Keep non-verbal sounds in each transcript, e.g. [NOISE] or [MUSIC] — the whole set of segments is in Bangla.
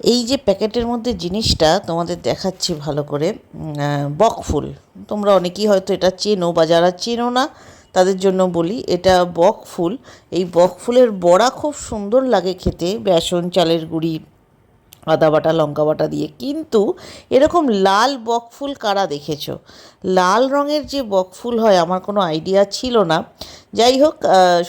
এই যে প্যাকেটের মধ্যে জিনিসটা তোমাদের দেখাচ্ছি ভালো করে বকফুল তোমরা অনেকেই হয়তো এটা চেনো বা যারা চেনো না, তাদের জন্য বলি, এটা বকফুল এই বকফুলের বড়া খুব সুন্দর লাগে খেতে, বেসন, চালের গুঁড়ি আদা বাটা, লঙ্কা বাটা দিয়ে। কিন্তু এরকম লাল বকফুল কারা দেখেছ? লাল রঙের যে বকফুল হয়, আমার কোনো আইডিয়া ছিল না। যাই হোক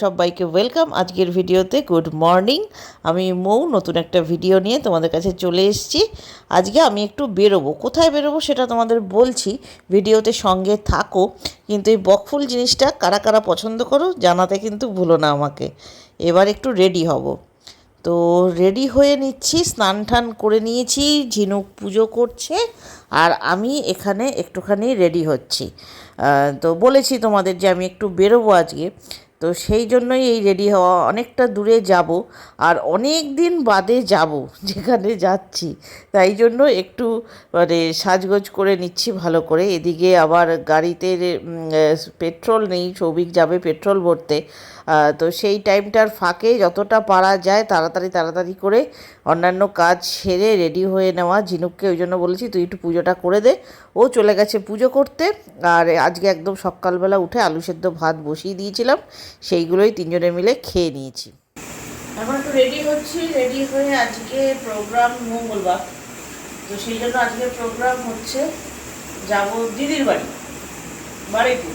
সবাইকে ওয়েলকাম আজকের ভিডিওতে। Good morning. আমি মৌ, নতুন একটা ভিডিও নিয়ে তোমাদের কাছে চলে এসেছি। আজকে আমি একটু বেরোবো। কোথায় বেরোবো সেটা তোমাদের বলছি, ভিডিওতে সঙ্গে থাকো। কিন্তু এই বকফুল জিনিসটা কারা কারা পছন্দ করো জানাতে কিন্তু ভুলো না আমাকে। এবার একটু রেডি হব। তো রেডি হয়ে নিচ্ছি, স্নান টান করে নিয়েছি, ঝিনুক পুজো করছে, আর আমি এখানে একটুখানি রেডি হচ্ছি। তো বলেছি তোমাদের যে আমি একটু বেরোবো আজকে। তো সেই জন্যই এই রেডি হওয়া অনেকটা দূরে যাব আর অনেক দিন বাদে যাব [LAUGHS] যেখানে যাচ্ছি। তাই জন্য একটু মানে সাজগোজ করে নিচ্ছি ভালো করে। এদিকে আবার গাড়িতে পেট্রোল নেই, সৌভিক যাবে পেট্রোল ভরতে। তো সেই টাইমটার ফাঁকে যতটা পারা যায় তাড়াতাড়ি তাড়াতাড়ি করে অন্যান্য কাজ সেরে রেডি হয়ে নেওয়া। ঝিনুককে ওই জন্য বলেছি, তুই একটু পুজোটা করে দে। ও চলে গেছে পুজো করতে। আর আজকে একদম সকালবেলা উঠে আলু সেদ্ধ ভাত বসিয়ে দিয়েছিলাম। সেইগুলোই তিনজনে মিলে খেয়ে নিয়েছি। এখন একটু রেডি হচ্ছি রেডি হয়ে আজকে প্রোগ্রাম মঙ্গলবার। তো সেই জন্য আজকে প্রোগ্রাম হচ্ছে যাব দিদির বাড়ি বাড়িপুর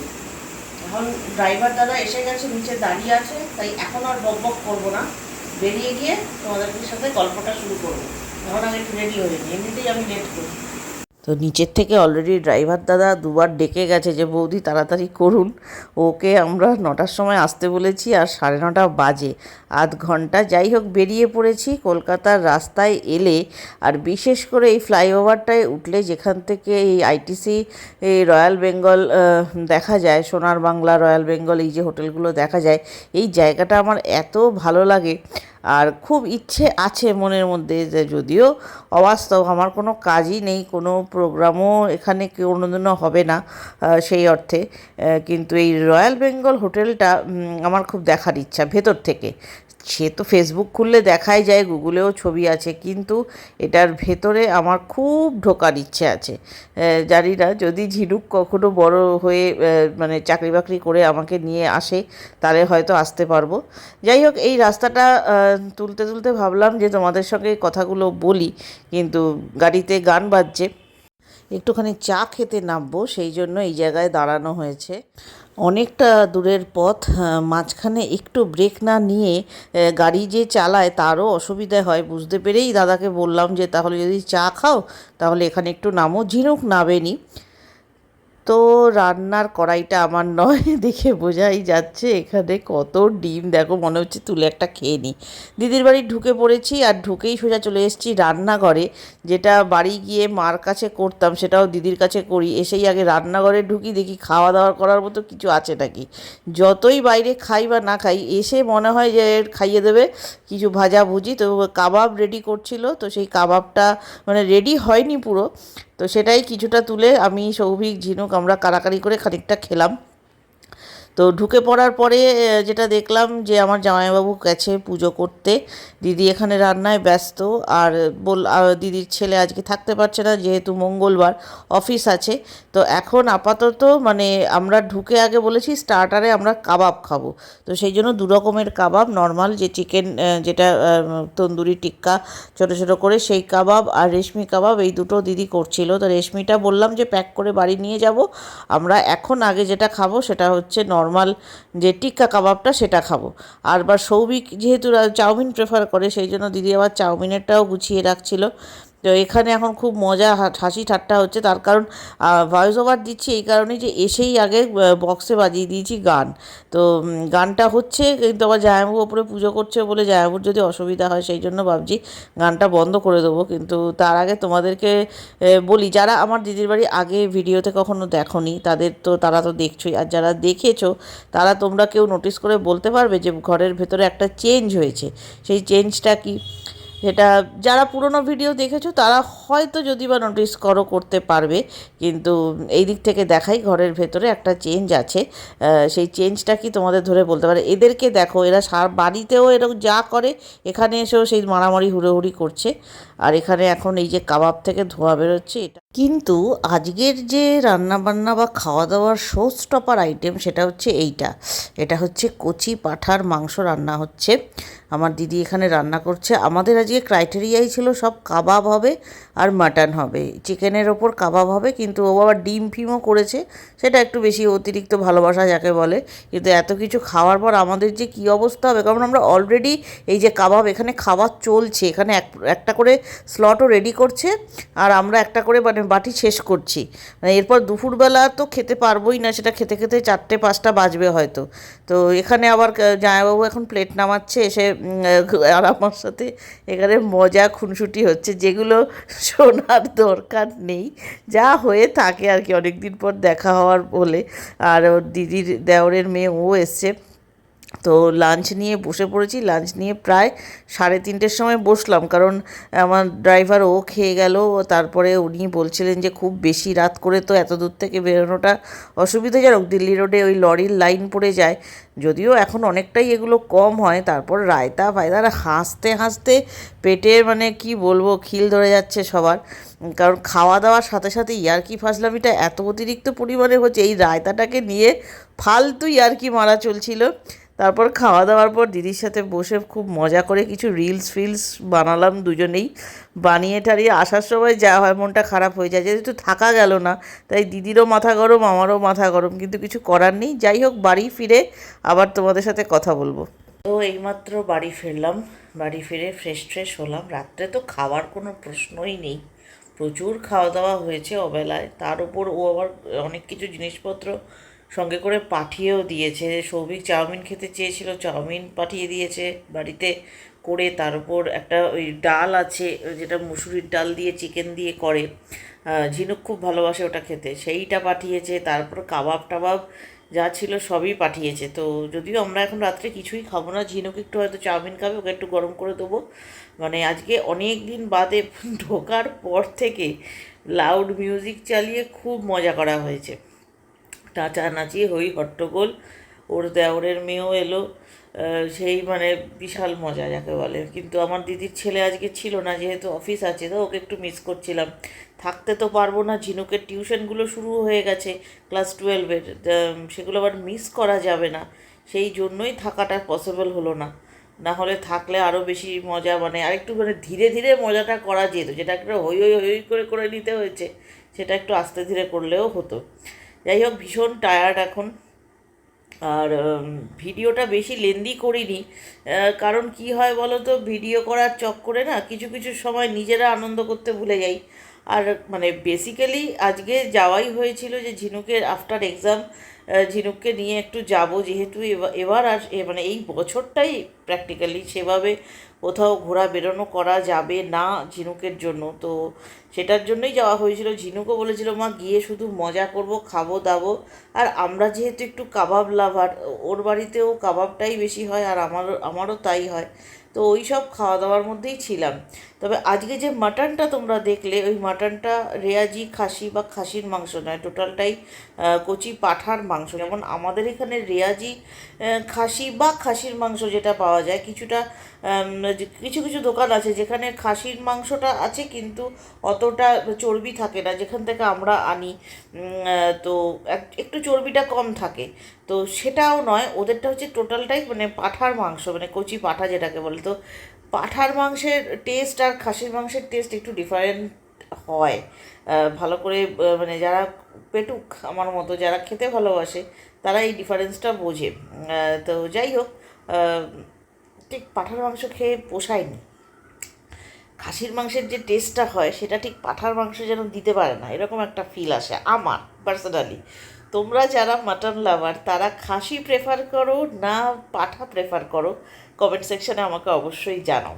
এখন ড্রাইভার দাদা এসে গেছে, নিচে দাঁড়িয়ে আছে, তাই এখন আর বক বক করব না। বেরিয়ে গিয়ে তোমাদের সাথে গল্পটা শুরু করব। এখন আমি একটু রেডি হয়ে নিই এমনিতেই আমি লেট করি। তো নিচের থেকে অলরেডি ড্রাইভার দাদা দুবার ডেকে গেছে যে, বৌদি, তাড়াতাড়ি করুন। ওকে আমরা নটার সময় আসতে বলেছি আর সাড়ে নটা বাজে। আধ ঘণ্টা যাই হোক বেরিয়ে পড়েছি, কলকাতার রাস্তায় এলে আর বিশেষ করে এই ফ্লাইওভারটায় উঠলে যেখান থেকে এই আইটিসি এই রয়্যাল বেঙ্গল দেখা যায়, সোনার বাংলা, রয়্যাল বেঙ্গল, এই যে হোটেলগুলো দেখা যায়, এই জায়গাটা আমার এত ভালো লাগে। আর খুব ইচ্ছে আছে মনের মধ্যে যে যদিও অবাস্তব, আমার কোনো কাজই নেই, কোনো প্রোগ্রামও এখানে কোনোদিনও হবে না সেই অর্থে। কিন্তু এই রয়্যাল বেঙ্গল হোটেলটা আমার খুব দেখার ইচ্ছা ভেতর থেকে। সে তো ফেসবুক খুললে দেখাই যায় গুগলেও ছবি আছে, কিন্তু এটার ভেতরে আমার খুব ঢোকার ইচ্ছে আছে। জানি না, যদি ঝিনুক কখনো বড় হয়ে মানে চাকরি বাকরি করে আমাকে নিয়ে আসে, তাহলে হয়তো আসতে পারব। যাই হোক, এই রাস্তাটা তুলতে তুলতে ভাবলাম যে তোমাদের সঙ্গে কথাগুলো বলি, কিন্তু গাড়িতে গান বাজছে। একটুখানি চা খেতে নামবো, সেই জন্য এই জায়গায় দাঁড়ানো হয়েছে। অনেকটা দূরের পথ মাঝখানে একটু ব্রেক না নিয়ে গাড়ি যে চালায় তারও অসুবিধা হয়, বুঝতে পেরেই দাদাকে বললাম যে, তাহলে যদি চা খাও, তাহলে এখানে একটু নামো। ঝিনুক নাবেনি তো রান্নার কড়াইটা আমার নয়, দেখে বোঝাই যাচ্ছে এখানে কত ডিম। দেখো, মনে হচ্ছে তুলে একটা খেয়ে নিই। দিদির বাড়ি ঢুকে পড়েছি আর ঢুকেই সোজা চলে এসেছি রান্নাঘরে, যেটা বাড়ি গিয়ে মার কাছে করতাম সেটাও দিদির কাছে করি। এসেই আগে রান্নাঘরে ঢুকি, দেখি খাওয়া দাওয়া করার মতো কিছু আছে নাকি। যতই বাইরে খাই বা না খাই, এসে মনে হয় যে খাইয়ে দেবে কিছু ভাজা ভুজি তো কাবাব রেডি করছিল, তো সেই কাবাবটা মানে রেডি হয়নি পুরো। তো সেটাই কিছুটা তুলে আমি সৌভিক ঝিনুক আমরা কারাকারি করে খানিকটা খেলাম। তো ঢুকে পড়ার পরে যেটা দেখলাম যে আমার জামাইবাবু গেছে পুজো করতে। দিদি এখানে রান্নায় ব্যস্ত, আর বল দিদির ছেলে আজকে থাকতে পারছে না, যেহেতু মঙ্গলবার অফিস আছে। তো এখন আপাতত মানে আমরা ঢুকে আগে বলেছি স্টার্টারে আমরা কাবাব খাব। তো সেই জন্য দু রকমের কাবাব, নর্মাল যে চিকেন যেটা তন্দুরি টিক্কা ছোট, ছোটো করে, সেই কাবাব আর রেশমি কাবাব এই দুটো দিদি করছিল। তো রেশমিটা বললাম যে প্যাক করে বাড়ি নিয়ে যাব। আমরা এখন আগে যেটা খাব সেটা হচ্ছে নর্মাল যে টিক্কা কাবাবটা সেটা খাব। আর বা সৌভিক যেহেতু চাউমিন প্রেফার করে, সেই জন্য দিদি আবার চাউমিনেরটাও গুছিয়ে রাখছিল। তো এখানে এখন খুব মজা হাসি ঠাট্টা হচ্ছে। তার কারণ ভয়েস ওভার দিচ্ছি এই কারণে যে এসেই আগে বক্সে বাজিয়ে দিয়েছি গান। তো গানটা হচ্ছে, কিন্তু আবার জায়াবু ওপরে পুজো করছে বলে জায়াবুর যদি অসুবিধা হয় সেই জন্য ভাবছি গানটা বন্ধ করে দেবো। কিন্তু তার আগে তোমাদেরকে বলি, যারা আমার দিদির বাড়ি আগে ভিডিওতে কখনো দেখোনি, তাদের তো, তারা তো দেখছোই। আর যারা দেখেছ, তারা তোমরা কেউ নোটিস করে বলতে পারবে যে ঘরের ভেতরে একটা চেঞ্জ হয়েছে। সেই চেঞ্জটা কি? যেটা যারা পুরনো ভিডিও দেখেছ, তারা হয়তো যদি বা নোটিস করো করতে পারবে। কিন্তু এই দিক থেকে দেখাই, ঘরের ভেতরে একটা চেঞ্জ আছে। সেই চেঞ্জটা কি তোমাদের ধরে বলতে পারে? এদেরকে দেখো, এরা সার বাড়িতেও এরকম যা করে, এখানে এসেও সেই মারামারি হুড়োহুড়ি করছে। আর এখানে এখন এই যে কাবাব থেকে ধোঁয়া বেরোচ্ছে, এটা কিন্তু আজকের যে রান্না বান্না বা খাওয়া দাওয়ার শো স্টপার আইটেম সেটা হচ্ছে এইটা। এটা হচ্ছে কচি পাঠার মাংস রান্না হচ্ছে। আমার দিদি এখানে রান্না করছে। আমাদের আজকে ক্রাইটেরিয়াই ছিল সব কাবাব হবে আর মাটন হবে। চিকেনের ওপর কাবাব হবে, কিন্তু ও আবার ডিম ফিমও করেছে। সেটা একটু বেশি অতিরিক্ত ভালোবাসা যাকে বলে। কিন্তু এত কিছু খাওয়ার পর আমাদের যে কী অবস্থা হবে? কারণ আমরা অলরেডি এই যে কাবাব এখানে খাবার চলছে। এখানে এক, একটা করে স্লটও রেডি করছে, আর আমরা একটা করে মানে বাটি শেষ করছি। মানে এরপর দুপুরবেলা তো খেতে পারবোই না, সেটা খেতে খেতে চারটে, পাঁচটা বাজবে হয়তো। তো এখানে আবার জামাইবাবু এখন প্লেট নামাচ্ছে, এসে আর আমার সাথে এখানে মজা খুনসুটি হচ্ছে, যেগুলো শোনার দরকার নেই। যা হয়ে থাকে আর কি, অনেকদিন পর দেখা হওয়ার বলে। আর দিদির, দেওরের মেয়ে, ও এসছে। তো লাঞ্চ নিয়ে বসে পড়েছি লাঞ্চ নিয়ে প্রায় সাড়ে তিনটের সময় বসলাম। কারণ আমার ড্রাইভার ও খেয়ে গেল, তারপরে উনি বলছিলেন যে খুব বেশি রাত করে তো এত দূর থেকে বেরোনোটা অসুবিধাজনক। দিল্লি রোডে ওই লরির লাইন পড়ে যায়। যদিও এখন অনেকটাই এগুলো কম হয়, তারপর রায়তা ফায়দা আর হাসতে হাসতে পেটে মানে কি বলব, খিল ধরে যাচ্ছে সবার। কারণ খাওয়া দাওয়ার সাথে সাথে ইয়ার্কি ফাজলামিটা এত অতিরিক্ত পরিমাণে হচ্ছে, এই রায়তাটাকে নিয়ে ফালতু ইয়ার্কি মারা চলছিল। তারপর খাওয়া দাওয়ার পর দিদির সাথে বসে খুব মজা করে কিছু রিলস ফিলস বানালাম দুজনেই। বানিয়ে টানিয়ে আসার সময় যা হয় মনটা খারাপ হয়ে যায়, যেহেতু থাকা গেল না, তাই দিদিরও মাথা গরম, আমারও মাথা গরম, কিন্তু কিছু করার নেই। যাই হোক, বাড়ি ফিরে আবার তোমাদের সাথে কথা বলব। তো এইমাত্র বাড়ি ফিরলাম, বাড়ি ফিরে ফ্রেশ ফ্রেশ হলাম। রাত্রে তো খাওয়ার কোনো প্রশ্নই নেই। প্রচুর খাওয়া দাওয়া হয়েছে অবেলায়। তার উপর ও আবার অনেক কিছু জিনিসপত্র সঙ্গে করে পাঠিয়েও দিয়েছে। সৌভিক চাউমিন খেতে চেয়েছিল, চাউমিন পাঠিয়ে দিয়েছে বাড়িতে করে। তার উপর একটা ওই ডাল আছে, যেটা মুসুরির ডাল দিয়ে, চিকেন দিয়ে করে। ঝিনুক খুব ভালোবাসে ওটা খেতে। সেইটা পাঠিয়েছে। তারপর কাবাব টাবাব যা ছিল সবই পাঠিয়েছে। তো যদিও আমরা এখন রাত্রে কিছুই খাব না, ঝিনুক একটু হয়তো চাউমিন খাবে, ওকে একটু গরম করে দেবো। মানে আজকে অনেক দিন বাদে [LAUGHS] ঢোকার পর থেকে লাউড মিউজিক চালিয়ে খুব মজা করা হয়েছে। নাচানাচি হই হট্টগোল, ওর দেওরের মেয়েও এলো সেই মানে বিশাল মজা যাকে বলে। কিন্তু আমার দিদির ছেলে আজকে ছিল না, যেহেতু অফিস আছে, তো ওকে একটু মিস করছিলাম। থাকতে তো পারব না, ঝিনুকের টিউশনগুলো শুরু হয়ে গেছে ক্লাস টুয়েলভের সেগুলো আবার মিস করা যাবে না। সেই জন্যই থাকাটা পসিবল হলো না। না হলে থাকলে আরও বেশি মজা মানে আরেকটু মানে ধীরে ধীরে মজাটা করা যেত, যেটা একটা হই হই হই করে করে নিতে হয়েছে, সেটা একটু আস্তে ধীরে করলেও হতো। যাই হোক, ভীষণ টায়ার্ড এখন। আর ভিডিওটা বেশি লেন্দি করিনি। কারণ কি হয় বলো তো ভিডিও করার চক্করে না কিছু কিছু সময় নিজেরা আনন্দ করতে ভুলে যাই। আর মানে বেসিক্যালি আজকে যাওয়াই হয়েছিল যে ঝিনুকের আফটার এক্সাম ঝিনুককে নিয়ে একটু যাব, যেহেতু এবা- এবার আর মানে এই বছরটাই প্র্যাকটিক্যালি সেভাবে কোথাও ঘোরা বেরোনো করা যাবে না ঝিনুকের জন্য। তো সেটার জন্যই যাওয়া হয়েছিল। ঝিনুকও বলেছিল, মা, গিয়ে শুধু মজা করব, খাব, দাবো। আর আমরা যেহেতু একটু কাবাব লাভার, ওর বাড়িতেও কাবাবটাই বেশি হয় আর আমারও আমারও তাই হয়। তো ওই সব খাওয়া দাওয়ার মধ্যেই ছিলাম। তবে আজকে যে মাটনটা তোমরা দেখলে, ওই মাটনটা রেয়াজি, খাসি বা খাসির মাংস নয়, টোটালটাই কচি পাঠার মাংস। যেমন আমাদের এখানে রেয়াজি খাসি বা খাসির মাংস যেটা পাওয়া যায়। কিছুটা কিছু কিছু দোকান আছে যেখানে খাসির মাংসটা আছে কিন্তু অতটা চর্বি থাকে না। যেখান থেকে আমরা আনি তো এক- একটু চর্বিটা কম থাকে। তো সেটাও নয়, ওদেরটা হচ্ছে টোটালটাই মানে পাঠার মাংস মানে কচি পাঠা যেটাকে বলে। তো পাঠার মাংসের টেস্ট আর খাসির মাংসের টেস্ট একটু ডিফারেন্ট হয়। ভালো করে মানে যারা পেটুক আমার মতো, যারা খেতে ভালোবাসে, তারা এই ডিফারেন্সটা বোঝে। তো যাই হোক ঠিক পাঠার মাংস খেয়ে পোষায়নি। খাসির মাংসের যে টেস্টটা হয়, সেটা ঠিক পাঠার মাংস যেন দিতে পারে না, এরকম একটা ফিল আসে আমার পার্সোনালি তোমরা যারা মাটন লাভার তারা খাসি প্রেফার করো না পাঠা প্রেফার করো কমেন্ট সেকশানে আমাকে অবশ্যই জানাও।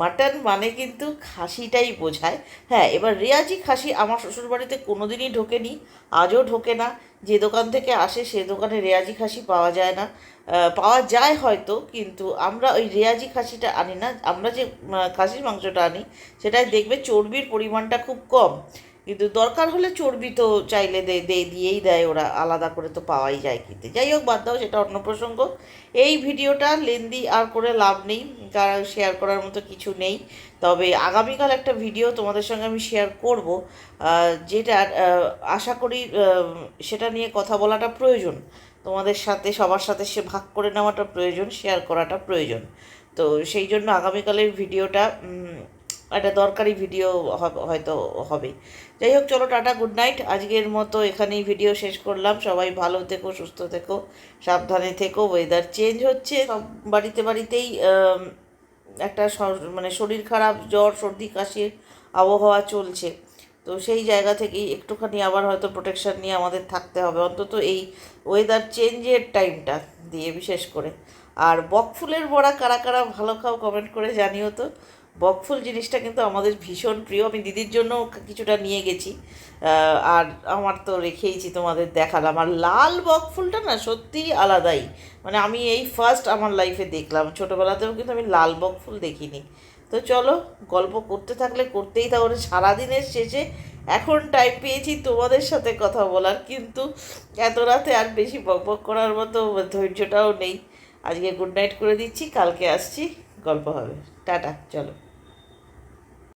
মাটন মানে কিন্তু খাসিটাই বোঝায়। হ্যাঁ এবার রেয়াজি খাসি আমার শ্বশুরবাড়িতে কোনো দিনই ঢোকেনি, আজও ঢোকে না। যে দোকান থেকে আসে সে দোকানে রেয়াজি খাসি পাওয়া যায় না। পাওয়া যায় হয়তো, কিন্তু আমরা ওই রেয়াজি খাসিটা আনি না। আমরা যে খাসির মাংসটা আনি সেটাই দেখবে চর্বির পরিমাণটা খুব কম। কিন্তু দরকার হলে চর্বি তো চাইলে দিয়েই দেয় ওরা, আলাদা করে তো পাওয়াই যায় কিনতে যাই হোক, বাদ দাও, সেটা অন্য প্রসঙ্গ। এই ভিডিওটা লেন্দি আর করে লাভ নেই, কারণ শেয়ার করার মতো কিছু নেই। তবে আগামীকাল একটা ভিডিও তোমাদের সঙ্গে আমি শেয়ার করব যেটা আশা করি সেটা নিয়ে কথা বলাটা প্রয়োজন। তোমাদের সাথে, সবার সাথে সে ভাগ করে নেওয়াটা প্রয়োজন শেয়ার করাটা প্রয়োজন। তো সেই জন্য আগামীকালের ভিডিওটা একটা দরকারি ভিডিও হয়তো হবে। যাই হোক, চলো টাটা গুড নাইট আজকের মতো এখানেই ভিডিও শেষ করলাম। সবাই ভালো থেকো, সুস্থ থেকো, সাবধানে থেকো। ওয়েদার চেঞ্জ হচ্ছে। সব বাড়িতে বাড়িতেই একটা মানে শরীর খারাপ, জ্বর, সর্দি, কাশির আবহাওয়া চলছে। তো সেই জায়গা থেকেই একটুখানি আবার হয়তো প্রোটেকশন নিয়ে আমাদের থাকতে হবে। অন্তত এই ওয়েদার চেঞ্জের টাইমটা দিয়ে বিশেষ করে। আর বকফুলের বড়া কারা কারা ভালো খাও কমেন্ট করে জানিও তো। বকফুল জিনিসটা কিন্তু আমাদের ভীষণ প্রিয়। আমি দিদির জন্য কিছুটা নিয়ে গেছি। আর আমার তো রেখেইছি তোমাদের দেখালাম। আর লাল বকফুলটা না সত্যিই আলাদাই। মানে আমি এই ফার্স্ট আমার লাইফে দেখলাম। ছোটোবেলাতেও কিন্তু আমি লাল বকফুল দেখিনি। তো চলো, গল্প করতে থাকলে করতেই তাহলে সারাদিনের শেষে এখন টাইম পেয়েছি তোমাদের সাথে কথা বলার। কিন্তু এত রাতে আর বেশি বকবক করার মতো ধৈর্যটাও নেই। আজকে গুড নাইট করে দিচ্ছি। কালকে আসছি। গল্প হবে। টাটা চলো।